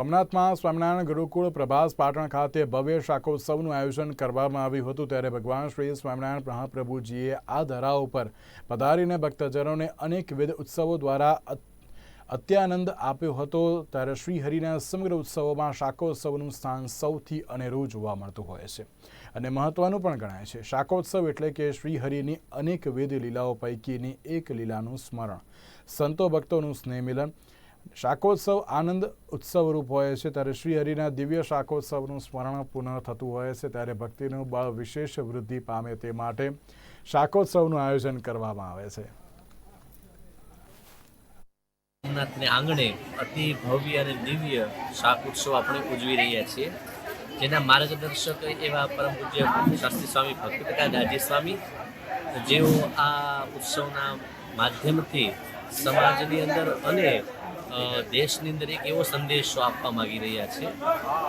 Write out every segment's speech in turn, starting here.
સોમનાથમાં સ્વામિનારાયણ ગુરુકુળ પ્રભાસ પાટણ ખાતે ભવ્ય શાકોત્સવનું આયોજન કરવામાં આવ્યું હતું ત્યારે ભગવાન શ્રી સ્વામિનારાયણ મહાપ્રભુજીએ આ ધરા ઉપર પધારીને ભક્તજનોને અનેકવિધ ઉત્સવો દ્વારા અત્યાનંદ આપ્યો હતો. ત્યારે શ્રીહરિના સમગ્ર ઉત્સવોમાં શાકોત્સવનું સ્થાન સૌથી અનેરું જોવા મળતું હોય છે અને મહત્વનું પણ ગણાય છે. શાકોત્સવ એટલે કે શ્રીહરિની અનેકવિધ લીલાઓ પૈકીની એક લીલાનું સ્મરણ. સંતો ભક્તોનું સ્નેહ મિલન શાકોત્સવ આનંદ ઉત્સવરૂપ હોય છે. ત્યારે શ્રીહરિના દિવ્ય શાકોત્સવનું સ્મરણ પુનઃ થતું હોય છે. ત્યારે ભક્તિનું બળ વિશેષ વૃદ્ધિ પામે તે માટે શાકોત્સવનું આયોજન કરવામાં આવે છે. સોમનાથને આંગણે અતિ ભવ્ય અને દિવ્ય શાક ઉત્સવ આપણે ઉજવી રહ્યા છીએ. જેના માર્ગદર્શક એવા પરમ પૂજ્ય શાસ્ત્રી સ્વામી ભક્તિપ્રકા દાજી સ્વામી, જેઓ આ ઉત્સવના માધ્યમથી સમાજની અંદર અને દેશની અંદર એક એવો સંદેશો આપવા માગી રહ્યા છે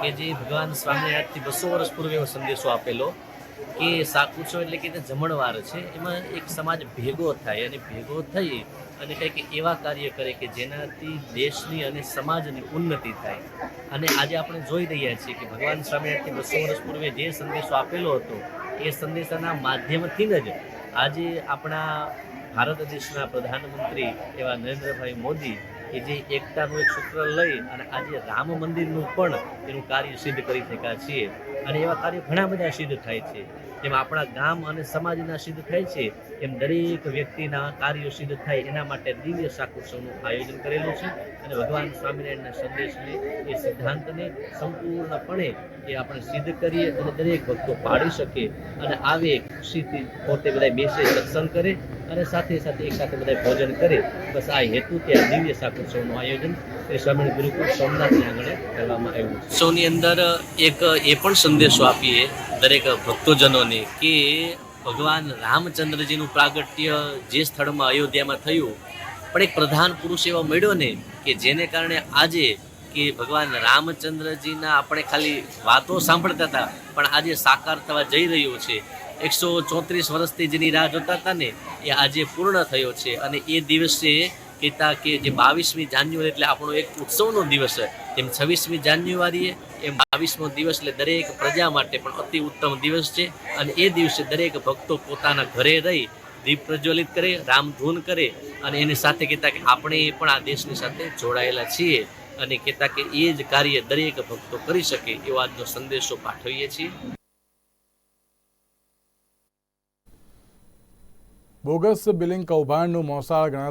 કે જે ભગવાન સ્વામિનારાયણથી બસો વર્ષ પૂર્વે એવો સંદેશો આપેલો કે સાકુચો એટલે કે તે જમણવાર છે. એમાં એક સમાજ ભેગો થાય અને ભેગો થઈ અને કંઈક એવા કાર્ય કરે કે જેનાથી દેશની અને સમાજની ઉન્નતિ થાય. અને આજે આપણે જોઈ રહ્યા છીએ કે ભગવાન સ્વામિનારાયણથી બસો વર્ષ પૂર્વે જે સંદેશો આપેલો હતો, એ સંદેશાના માધ્યમથી જ આજે આપણા ભારત દેશના પ્રધાનમંત્રી એવા નરેન્દ્રભાઈ મોદી કે જે એકતાનું એક સૂત્ર લઈ અને આજે રામ મંદિરનું પણ એનું કાર્ય સિદ્ધ કરી શક્યા છીએ. અને એવા કાર્ય ઘણા બધા સિદ્ધ થાય છે. જેમ આપણા ગામ અને સમાજના સિદ્ધ થાય છે, એમ દરેક વ્યક્તિના કાર્યો સિદ્ધ થાય એના માટે દિવ્ય શાકોત્સવનું આયોજન કરેલું છે. અને ભગવાન સ્વામિનારાયણના સંદેશને, એ સિદ્ધાંતને સંપૂર્ણપણે એ આપણે સિદ્ધ કરીએ અને દરેક ભક્તો પાડી શકે અને આવે ખુશીથી પોતે બધા બેસે, સત્સંગ કરે અને સાથે સાથે એકસાથે બધા ભોજન કરે, બસ આ હેતુ ત્યાં દિવ્ય શાકોત્સવનું આયોજન એ સ્વામિનારાયણ ગુરુકુળ સોમનાથના આંગણે કરવામાં આવ્યું છે. ઉત્સવની અંદર એક એ પણ સંદેશો આપીએ દરેક ભક્તોજનોને કે ભગવાન રામચંદ્રજીનું પ્રાગટ્ય જે સ્થળમાં અયોધ્યામાં થયું, પણ એક પ્રધાન પુરુષ એવો મળ્યો ને કે જેને કારણે આજે કે ભગવાન રામચંદ્રજીના આપણે ખાલી વાતો સાંભળતા હતા, પણ આજે સાકાર થવા જઈ રહ્યો છે. એકસો ચોત્રીસ વર્ષથી જેની રાહ જોતા હતા ને, એ આજે પૂર્ણ થયો છે. અને એ દિવસે કહેતા કે જે બાવીસમી જાન્યુઆરી, એટલે આપણો એક ઉત્સવનો દિવસ છે. તેમ છવ્વીસમી જાન્યુઆરીએ એમ બાવીસમો દિવસ, એટલે દરેક પ્રજા માટે પણ અતિ ઉત્તમ દિવસ છે. અને એ દિવસે દરેક ભક્તો પોતાના ઘરે રહી દીપ પ્રજ્વલિત કરે રામધૂન કરે અને એની સાથે કહેતા કે આપણે પણ આ દેશની સાથે જોડાયેલા છીએ. અને કહેતા કે એ જ કાર્ય દરેક ભક્તો કરી શકે એવો આજનો સંદેશો પાઠવીએ છીએ. Bogus billing કૌભાંડનું મોસાળ ગણાતું